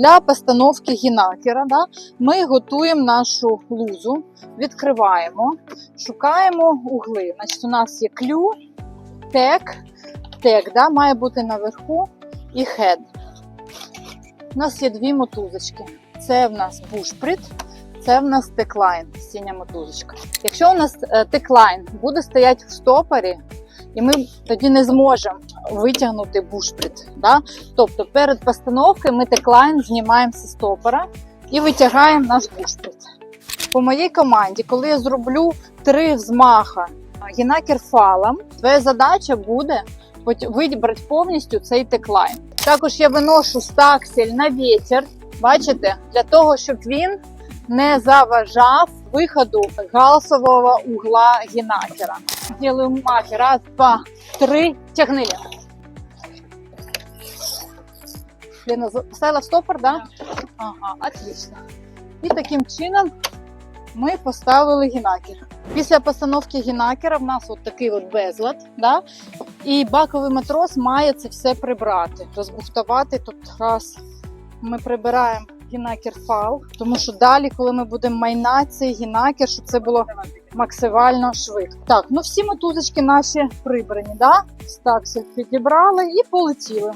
Для постановки гінакера да, ми готуємо нашу лузу, відкриваємо, шукаємо угли. Значить, у нас є клю, тек, тек да, має бути наверху і хед. У нас є дві мотузочки. Це в нас бушприт, це в нас теклайн, синя мотузочка. Якщо у нас е, теклайн буде стояти в стопорі, і ми тоді не зможемо витягнути бушприт. Да? Тобто перед постановкою ми теклайн знімаємо зі стопора і витягаємо наш бушприт. По моїй команді, коли я зроблю три взмаха гінакер фалом, твоя задача буде вибрати повністю цей теклайн. Також я виношу стаксель на вітер, бачите, для того, щоб він не заважав виходу галсового угла гінакера. Делаю махи. Раз, два, три. Тягни. Лена. Поставила в стопор, да? Ага, отлично. І таким чином ми поставили гінакер. Після постановки гінакера в нас от такий от безлад, да? і баковий матрос має це все прибрати, розбуфтувати. Тут раз ми прибираємо гінакер фал, тому що далі, коли ми будемо майнати цей гінакер, щоб це було максимально швидко. Так, ну всі мотузочки наші прибрані, да? все підібрали і полетіли.